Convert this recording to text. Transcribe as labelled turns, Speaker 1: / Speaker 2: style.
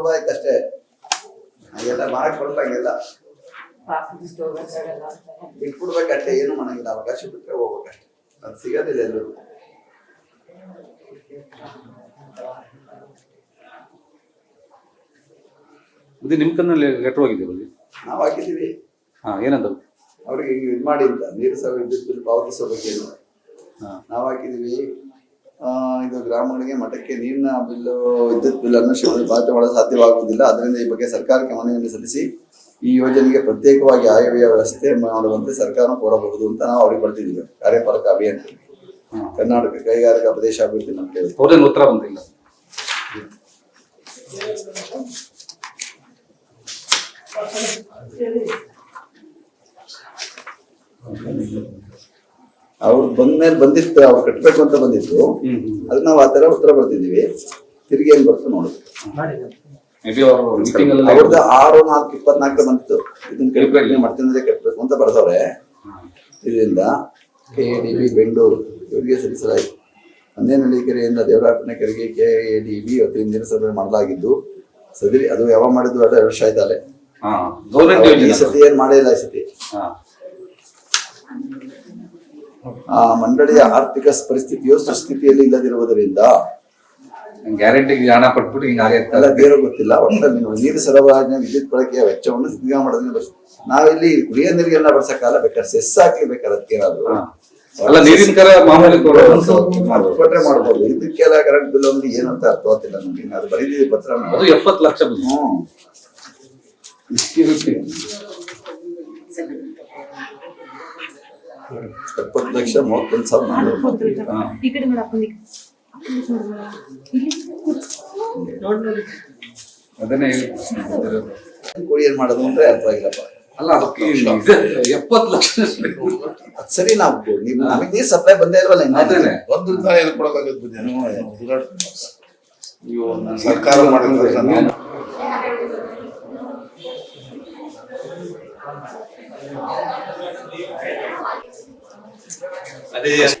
Speaker 1: ಕೊಡ್ಬೇಕಾಯ್ತಷ್ಟೇ ಹಾಗೆಲ್ಲ ಮಾಡಕ್ ಕೊಡ್ಬಂಗಿಲ್ಲ ಬಿಟ್ಬಿಡ್ಬೇಕಷ್ಟೇ ಏನು ಮಾಡಂಗಿಲ್ಲ. ಅವಕಾಶ ಬಿಟ್ಟರೆ ಹೋಗ್ಬೇಕಷ್ಟೇ. ಅದು ಸಿಗೋದಿಲ್ಲ ಎಲ್ಲರೂ
Speaker 2: ಇದು ನಿಮ್ಮ ಕನ್ನಲ್ಲಿ ಲೆಟರ್ ಹೋಗಿದೆ ಅಲ್ಲಿ
Speaker 1: ನಾವು ಹಾಕಿದೀವಿ
Speaker 2: ಹಾ ಏನಂತ
Speaker 1: ಅವ್ರಿಗೆ ಇದು ಮಾಡಿ ಅಂತ. ನೀರು ಸಹ ವಿದ್ಯುತ್ ಬಿಲ್ ಪಾವತಿಸೋ ಬಗ್ಗೆ ನಾವು ಹಾಕಿದೀವಿ ಆ, ಇದು ಗ್ರಾಮಗಳಿಗೆ ಮಠಕ್ಕೆ ನೀರಿನ ಬಿಲ್ಲು ವಿದ್ಯುತ್ ಬಿಲ್ ಅನ್ನು ಪಾವತಿ ಮಾಡಲು ಸಾಧ್ಯವಾಗುವುದಿಲ್ಲ. ಅದರಿಂದ ಈ ಬಗ್ಗೆ ಸರ್ಕಾರಕ್ಕೆ ಮನವಿಯನ್ನು ಸಲ್ಲಿಸಿ ಈ ಯೋಜನೆಗೆ ಪ್ರತ್ಯೇಕವಾಗಿ ಆಯವ್ಯಯ ವ್ಯವಸ್ಥೆ ಮಾಡುವಂತೆ ಸರ್ಕಾರ ಕೋರಬಹುದು ಅಂತ ನಾವು ಅವ್ರಿಗೆ ಬರ್ತಿದ್ದೀವಿ ಕಾರ್ಯಪಾಲಕ ಅಭಿಯಾನ
Speaker 2: ಹಾ
Speaker 1: ಕರ್ನಾಟಕ ಕೈಗಾರಿಕಾ ಪ್ರದೇಶ ಅಭಿವೃದ್ಧಿ ಮಂತ್ರಿ
Speaker 2: ಉತ್ತರ ಬಂದಿಲ್ಲ?
Speaker 1: ಅವ್ರು ಬಂದ್ಮೇಲೆ ಬಂದಿತ್ತು ಅವ್ರು ಕಟ್ಟಬೇಕು ಅಂತ ಬಂದಿತ್ತು. ಅದನ್ನ ನಾವು ಆ ತರ ಉತ್ತರ ಬರ್ತಿದೀವಿ. ತಿರುಗಿ ಏನ್ ಬರ್ತು ನೋಡುದು ಅವ್ರದ್ದು ಆರು ನಾಲ್ಕು ಇಪ್ಪತ್ನಾಲ್ಕು ಬಂತು ಇದನ್ನ ಕಟ್ಬೇಕು ಮಾಡ್ತಿದ್ರೆ ಕಟ್ಟಬೇಕು ಅಂತ ಬರ್ದವ್ರೆ. ಇದರಿಂದ K A D B Bengaluru ಇವರಿಗೆ ಸಲ್ಲಿಸಲಾಯಿತು. ಅಂದೇನಹಳ್ಳಿ ಕೆರೆಯಿಂದ ದೇವರಾಪನ ಕೆರೆಗೆ ಕೆ ಎ ಡಿ ಬಿ ಇವತ್ತು ಇಂದಿನ ಸಭೆ ಮಾಡಲಾಗಿದ್ದು ಸದರಿ ಅದು ಯಾವಾಗ ಮಾಡಿದ್ದು ಎರಡು ವರ್ಷ ಆಯ್ತಲ್ಲ. ಈ ಸತಿ ಏನ್ ಮಾಡಿಲ್ಲ ಈ ಸತಿ ಆ ಮಂಡಳಿಯ ಆರ್ಥಿಕ ಪರಿಸ್ಥಿತಿಯು ಸುಸ್ಥಿತಿಯಲ್ಲಿ ಇಲ್ಲದಿರುವುದರಿಂದ
Speaker 2: ಗ್ಯಾರಂಟಿಗೆ ಹಣ ಕೊಟ್ಬಿಟ್ಟು ಹಿಂಗ
Speaker 1: ಎಲ್ಲ
Speaker 2: ಆಗೈತಲ್ಲ
Speaker 1: ಬೇರೆ ಗೊತ್ತಿಲ್ಲ. ಒಟ್ಟಲ್ಲಿ ನೀರು ಸರಬರಾಜಿನ ವಿದ್ಯುತ್ ಬಳಕೆಯ ವೆಚ್ಚವನ್ನು ಸಿದ್ಧ ಮಾಡೋದನ್ನ ಬಳಸಿ ನಾವಿಲ್ಲಿ ಕುಡಿಯೋ ನೀರಿಗೆಲ್ಲ ಬಳಸಕ್ಕಾಗಲ್ಲ ಬೇಕಾದ್ರೆ ಸೆಸ್ ಹಾಕಿ ಬೇಕಾದ್ರೆ ಅದಕ್ಕೆ
Speaker 2: ಅಲ್ಲ ನೀರಿನ ಕರ ಮಾಮೂಲಿ.
Speaker 1: ಕೊಟ್ರೆ ಮಾಡ್ಬೋದು. ಇದಕ್ಕೆಲ್ಲ ಕರೆಂಟ್ ಬಿಲ್ ಅಂದ್ರೆ ಏನಂತ ಅರ್ಥ ಆಗ್ತಿಲ್ಲ ನಮ್ಗೆ. ಅದು ಬರೀದಿದೆ ಪತ್ರ
Speaker 2: ಅದು ಎಪ್ಪತ್ತು ಲಕ್ಷ ಬಂತು.
Speaker 1: ಎಪ್ಪತ್ತು ಲಕ್ಷ ಮೂವತ್ತೊಂದು ಸಾವಿರ ನಾನ್ನೂರು
Speaker 2: ಅದನ್ನೇ ಕೂಡಿ
Speaker 1: ಕೂಲಿ ಏನ್ ಮಾಡೋದು ಅಂದ್ರೆ ಅರ್ಥ ಆಗಿಲ್ಲಪ್ಪ.
Speaker 2: ಅಲ್ಲ ಎಪ್ಪತ್ತು ಲಕ್ಷ
Speaker 1: ಅದ್ ಸರಿ ನಾವು ನೀವು ನಮಗೆ ನೀರ್ ಸಪ್ಲೈ ಬಂದೇ ಇಲ್ವಲ್ಲ ಇನ್ನ?
Speaker 3: ಒಂದು ಏನು ಕೊಡಕ್ಕಾಗತ್ತೆ ನೀವು ಸರ್ಕಾರ ಮಾಡಿದ
Speaker 4: Adeus.